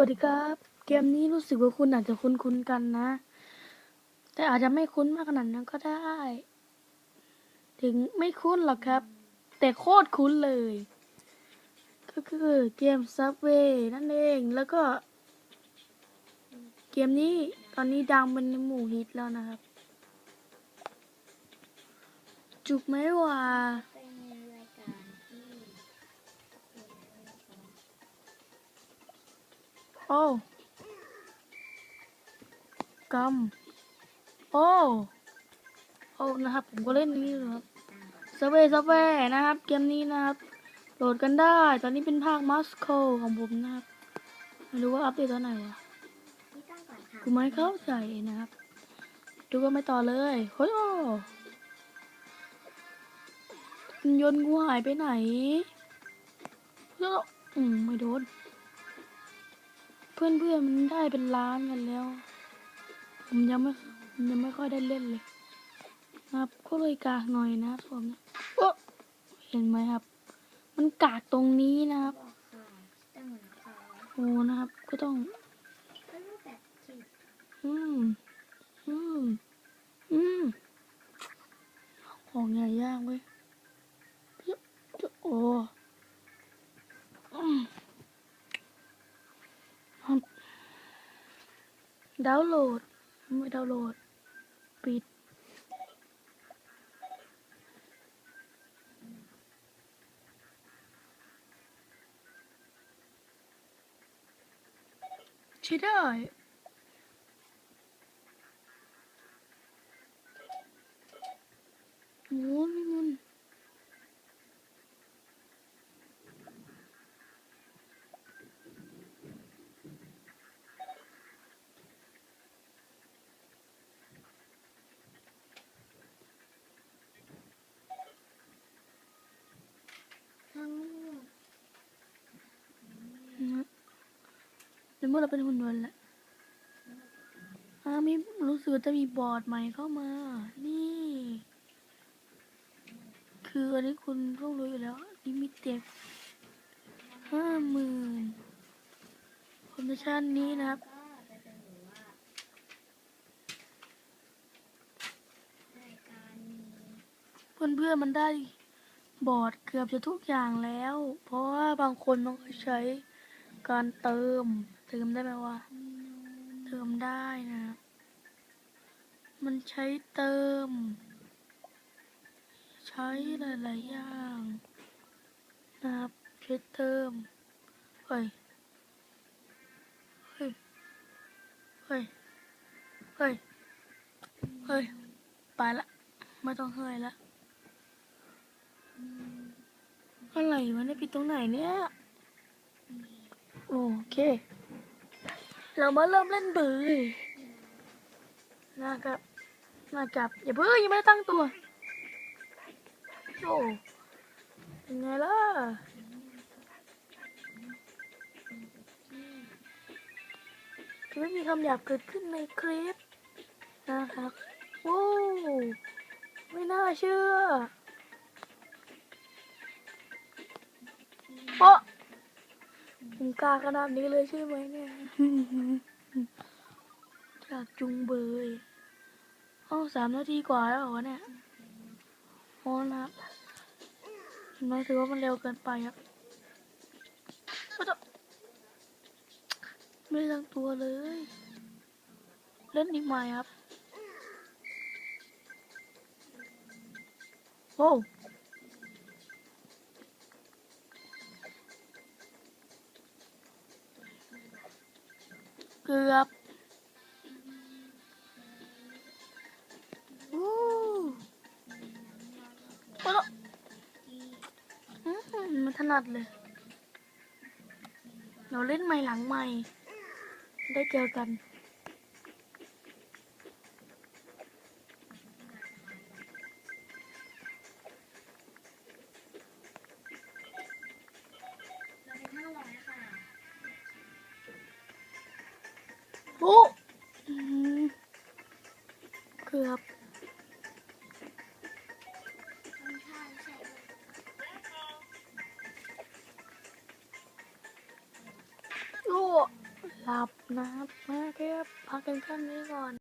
วัสดีครับ เกมนี้รู้สึกว่าคุณอาจจะคุ้นๆกันนะ แต่อาจจะไม่คุ้นมากขนาดนั้นก็ได้ ถึงไม่คุ้นหรอกครับ แต่โคตรคุ้นเลย ก็คือเกม Subway นั่นเองแล้วก็ เกมนี้ตอนนี้ดังเป็นในหมู่ฮิตแล้วนะครับ จุกไหมวะ โอ้กำโอ้โอ้นะครับผมก็เล่นนี่อยู่ครับซเวซเวนะครับ เกมนี้นะครับ โหลดกันได้ ตอนนี้เป็นภาคมอสโกของผมนะครับไม่รู้ว่าอัปเดตตอนไหนวะกูไม่เข้าใจนะครับ ดูก็ไม่ต่อเลยเฮ้ยโอ้ยนต์กูหายไปไหนเฮ้ยอืมไม่โดน เพื่อนเพื่อนๆมันได้เป็นล้านกันแล้ว ผมยังไม่ยังไม่ค่อยได้เล่นเลยนะครับก็เลยกากหน่อยนะครับผมนะโอ้เห็นไหมครับ มันกากตรงนี้นะครับโอ้นะครับ ก็ต้อง อืม อืม อืม ของใหญ่ยากเว้ยโอ้มครับ ดาวน์โหลด ไม่ดาวน์โหลด ปิด ใช้ได้ โอ้นี่มันนะ ในเมื่อเราเป็นหุ่นยนต์แล้วอ่ามีรู้สึกจะมีบอร์ดใหม่เข้ามา นี่ คืออันนี้คุณต้องรู้อยู่แล้วลิมิเต็ดห้าหมื่นคอนดิชั่นนี้นะครับเป็นหรือว่ารายการมีเพื่อนๆมันได้บอร์ดเกือบจะทุกอย่างแล้ว เพราะว่าบางคนมันก็ใช้การเติม เติมได้ไหมวะ เติมได้นะครับมันใช้เติม ใช้หลายๆอย่างนะครับใช้เติม เฮ้ย เฮ้ย เฮ้ย เฮ้ย เฮ้ย ไปละ ไม่ต้องเฮ้ยละ อะไรวะเนี่ยปิดตรงไหนเนี่ย โอเค เรามาเริ่มเล่นเบยนะครับนะครับอย่าเพิ่งยังไม่ได้ตั้งตัว โอ้ยังไงล่ะไม่มีคำหยาบเกิดขึ้นในคลิปนะครับ โอ้ ไม่น่าเชื่อ กล้าขนาดนี้เลยใช่ไหมเนี่ยจากจุงเบยเอ้าสามนาทีกว่าแล้วเหรอเนี่ยโอ้นะครับเห็นไหมถือว่ามันเร็วเกินไปครับก็จะไม่ได้ตั้งตัวเลย เล่นอีกไหมครับ โอ้ อบอู้โอ้โหอื้อหือมันถนัดเลย เราเล่นใหม่หลังใหม่ ได้เจอกัน อ้อื้อหือเกือบค่อนข้างใช่โอ้หลับนะครับมาครับพักกันแค่นี้ก่อน